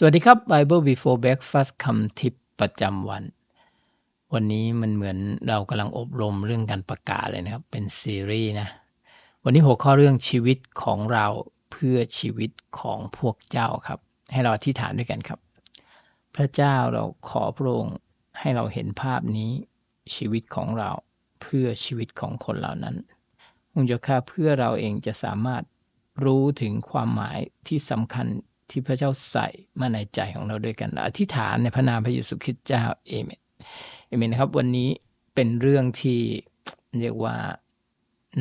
สวัสดีครับ Bible Before Breakfast คำทิปประจำวัน วันนี้มันเหมือนเรากำลังอบรมเรื่องการประกาศเลยนะครับ เป็นซีรีส์นะ วันนี้หัวข้อเรื่องชีวิตของเราเพื่อชีวิตของพวกเจ้าครับ ให้เราอธิษฐานด้วยกันครับ พระเจ้าเราขอพระองค์ให้เราเห็นภาพนี้ชีวิตของเราเพื่อชีวิตของคนเหล่านั้นองค์เจ้าข้าเพื่อเราเองจะสามารถรู้ถึงความหมายที่สำคัญ ที่พระเจ้าใส่มาในใจของเราด้วยกันอธิษฐานในพระนามพระเยซูคริสต์เจ้าเอเมนเอเมนนะครับ วันนี้เป็นเรื่องที่เรียกว่า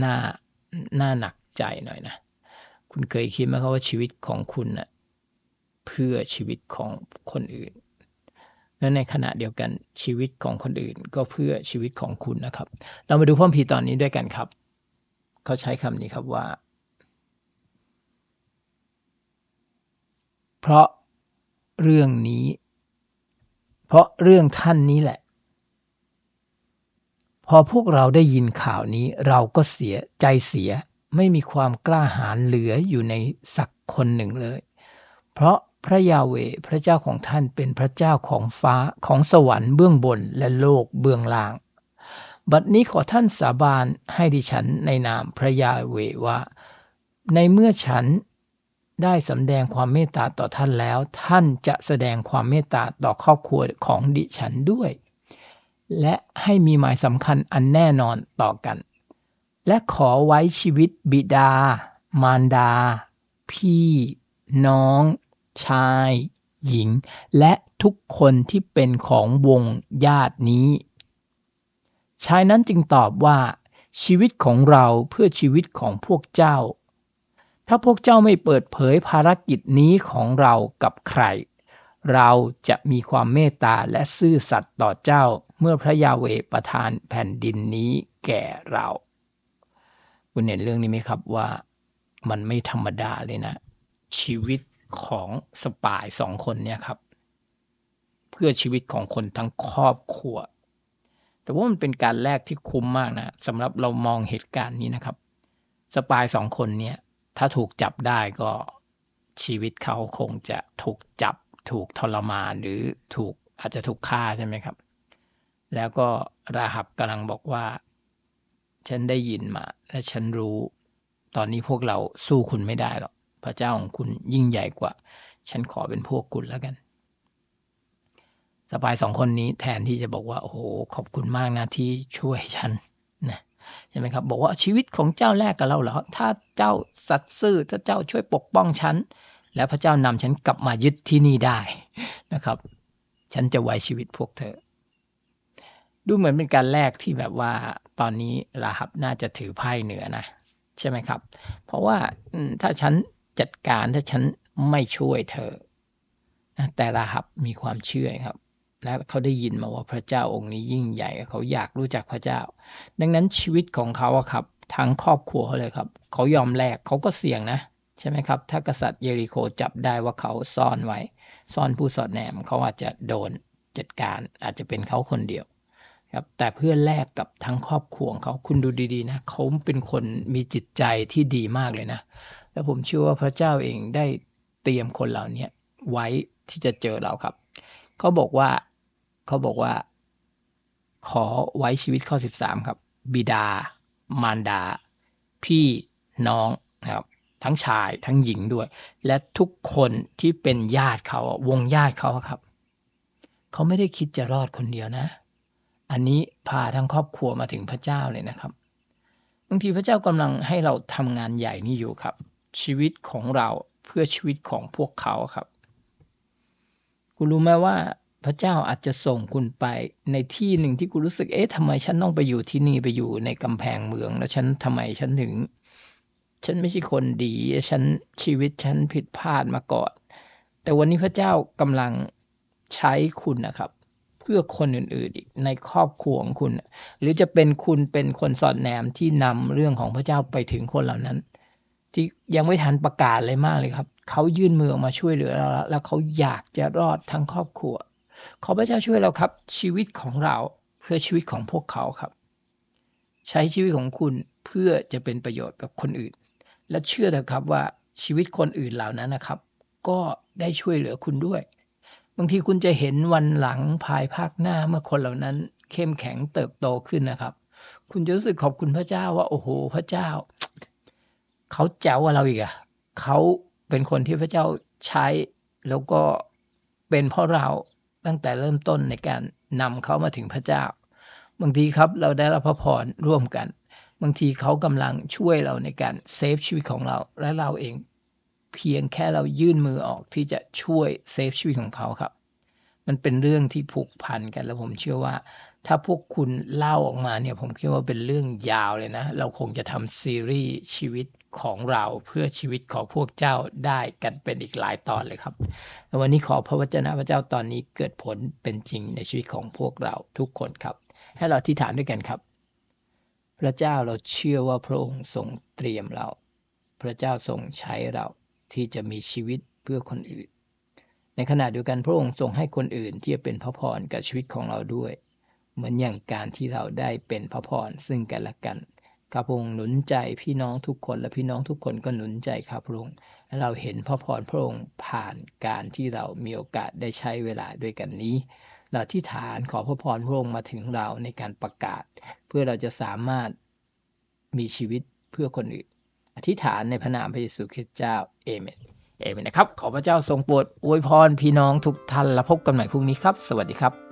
น่าน่าหนักใจหน่อยนะ คุณเคยคิดไหมครับว่าชีวิตของคุณนะ่ะเพื่อชีวิตของคนอื่น และในขณะเดียวกันชีวิตของคนอื่น ก็เพื่อชีวิตของคุณนะครับ เรามาดูพระคัมภีตอนนี้ด้วยกันครับ เขาใช้คำนี้ครับว่า เพราะเรื่องนี้ เพราะเรื่องท่านนี้แหละ พอพวกเราได้ยินข่าวนี้เราก็เสียใจเสียไม่มีความกล้าหาญเหลืออยู่ในสักคนหนึ่งเลย เพราะพระยาเวพระเจ้าของท่านเป็นพระเจ้าของฟ้าของสวรรค์เบื้องบนและโลกเบื้องล่าง บัดนี้ขอท่านสาบานให้ดิฉันในนามพระยาเวว่า ในเมื่อฉัน ได้สำแดงความเมตตาต่อท่านแล้ว ท่านจะแสดงความเมตตาต่อครอบครัวของดิฉันด้วย และให้มีหมายสำคัญอันแน่นอนต่อกัน และขอไว้ชีวิตบิดา มารดา พี่ น้อง ชาย หญิง และทุกคนที่เป็นของวงญาตินี้ ชายนั้นจึงตอบว่า ชีวิตของเราเพื่อชีวิตของพวกเจ้า ถ้าพวกเจ้าไม่เปิดเผยภารกิจนี้ของเรากับใคร เราจะมีความเมตตาและซื่อสัตย์ต่อเจ้าเมื่อพระยาเวประทานแผ่นดินนี้แก่เรา คุณเห็นเรื่องนี้ไหมครับว่ามันไม่ธรรมดาเลยนะ ชีวิตของสปายสองคนเนี่ยครับ เพื่อชีวิตของคนทั้งครอบครัว แต่ว่ามันเป็นการแลกที่คุ้มมากนะสำหรับเรามองเหตุการณ์นี้นะครับ สปายสองคนเนี่ย ถ้าถูกจับได้ก็ชีวิตเขาคงจะถูกจับถูกทรมานหรือถูกอาจจะถูกฆ่าใช่ไหมครับ แล้วก็ราหับกำลังบอกว่า ฉันได้ยินมา และฉันรู้ ตอนนี้พวกเราสู้คุณไม่ได้หรอกพระเจ้าของคุณยิ่งใหญ่กว่า ฉันขอเป็นพวกคุณแล้วกัน สปายสองคนนี้แทนที่จะบอกว่า โอ้โหขอบคุณมากนะที่ช่วยฉัน ใช่ไหมครับ บอกว่าชีวิตของเจ้าแลกกับเราเหรอถ้าเจ้าสัตย์ซื่อถ้าเจ้าช่วยปกป้องฉัน แล้วพระเจ้านำฉันกลับมายึดที่นี่ได้นะครับ ฉันจะไว้ชีวิตพวกเธอ ดูเหมือนเป็นการแลกที่แบบว่าตอนนี้ราหับน่าจะถือไพ่เหนือนะใช่ไหมครับ เพราะว่าถ้าฉันจัดการถ้าฉันไม่ช่วยเธอแต่ราหับมีความเชื่อครับ และเขาได้ยินมาว่าพระเจ้าองค์นี้ยิ่งใหญ่เขาอยากรู้จักพระเจ้า ดังนั้นชีวิตของเขาครับทั้งครอบครัวเขาเลยครับ เขายอมแลกเขาก็เสี่ยงนะใช่ไหมครับ ถ้ากษัตริย์เยริโคจับได้ว่าเขาซ่อนไว้ ซ่อนผู้สอดแนมเขาอาจจะโดนจัดการอาจจะเป็นเขาคนเดียวครับแต่เพื่อแลกกับทั้งครอบครัวเขาคุณดูดีๆนะเขาเป็นคนมีจิตใจที่ดีมากเลยนะ และผมเชื่อว่าพระเจ้าเองได้เตรียมคนเหล่านี้ไว้ที่จะเจอเราครับ เขาบอกว่าเขาบอกว่า ขอไว้ชีวิตข้อ13ครับ บิดา มารดา พี่น้องนะครับ ทั้งชายทั้งหญิงด้วย และทุกคนที่เป็นญาติเขาวงญาติเขาครับ เขาไม่ได้คิดจะรอดคนเดียวนะ อันนี้พาทั้งครอบครัวมาถึงพระเจ้าเลยนะครับบางทีพระเจ้ากำลังให้เราทำงานใหญ่นี่อยู่ครับ ชีวิตของเราเพื่อชีวิตของพวกเขาครับ คุณรู้ไหมว่าพระเจ้าอาจจะส่งคุณไปในที่หนึ่งที่คุณรู้สึก เอ๊ะทำไมฉันต้องไปอยู่ที่นี่ไปอยู่ในกำแพงเมือง แล้วฉันทำไมฉันถึง ฉันไม่ใช่คนดี ฉันชีวิตฉันผิดพลาดมาก่อน แต่วันนี้พระเจ้ากำลังใช้คุณนะครับ เพื่อคนอื่นๆอีกในครอบครัวของคุณ หรือจะเป็นคุณเป็นคนสอดแนมที่นำเรื่องของพระเจ้าไปถึงคนเหล่านั้น ที่ยังไม่ทันประกาศเลยมากเลยครับ เขายื่นมือออกมาช่วยเหลือเราแล้วเขาอยากจะรอดทั้งครอบครัว ขอพระเจ้าช่วยเราครับ ชีวิตของเราเพื่อชีวิตของพวกเขาครับ ใช้ชีวิตของคุณเพื่อจะเป็นประโยชน์กับคนอื่น และเชื่อเถอะครับว่าชีวิตคนอื่นเหล่านั้นนะครับ ก็ได้ช่วยเหลือคุณด้วย บางทีคุณจะเห็นวันหลังภายภาคหน้าเมื่อคนเหล่านั้น เข้มแข็งเติบโตขึ้นนะครับ คุณจะรู้สึกขอบคุณพระเจ้าว่า โอ้โห พระเจ้า เขาแจ๋วกว่าเราอีกอะเขา เป็นคนที่พระเจ้าใช้แล้วก็เป็นเพราะเราตั้งแต่เริ่มต้นในการนำเขามาถึงพระเจ้า บางทีครับเราได้รับพระพรร่วมกัน บางทีเขากำลังช่วยเราในการเซฟชีวิตของเราและเราเองเพียงแค่เรายื่นมือออกที่จะช่วยเซฟชีวิตของเขาครับ มันเป็นเรื่องที่ผูกพันกัน แล้วผมเชื่อว่า ถ้าพวกคุณเล่าออกมาเนี่ยผมคิดว่าเป็นเรื่องยาวเลยนะ เราคงจะทำซีรีส์ชีวิต ของเราเพื่อชีวิตของพวกเจ้าได้กันเป็นอีกหลายตอนเลยครับ วันนี้ขอพระวจนะพระเจ้าตอนนี้เกิดผลเป็นจริงในชีวิตของพวกเราทุกคนครับ ให้เราอธิษฐานด้วยกันครับ พระเจ้าเราเชื่อว่าพระองค์ทรงเตรียมเรา พระเจ้าทรงใช้เราที่จะมีชีวิตเพื่อคนอื่น ในขณะเดียวกันพระองค์ทรงให้คนอื่นที่จะเป็นพระพรกับชีวิตของเราด้วย เหมือนอย่างการที่เราได้เป็นพระพรซึ่งกันและกัน ข้าพระองค์หนุนใจพี่น้องทุกคนและพี่น้องทุกคนก็หนุนใจข้าพระองค์เราเห็นพระพรพระองค์ผ่านการที่เรามีโอกาสได้ใช้เวลาด้วยกันนี้ เราที่ฐานขอพระพรพระองค์มาถึงเราในการประกาศ เพื่อเราจะสามารถมีชีวิตเพื่อคนอื่น อธิษฐานในพระนามพระเยซูคริสต์เจ้าเอเมนเอเมนนะครับ ขอพระเจ้าทรงโปรดอวยพรพี่น้องทุกท่านและพบกันใหม่พรุ่งนี้ครับ สวัสดีครับ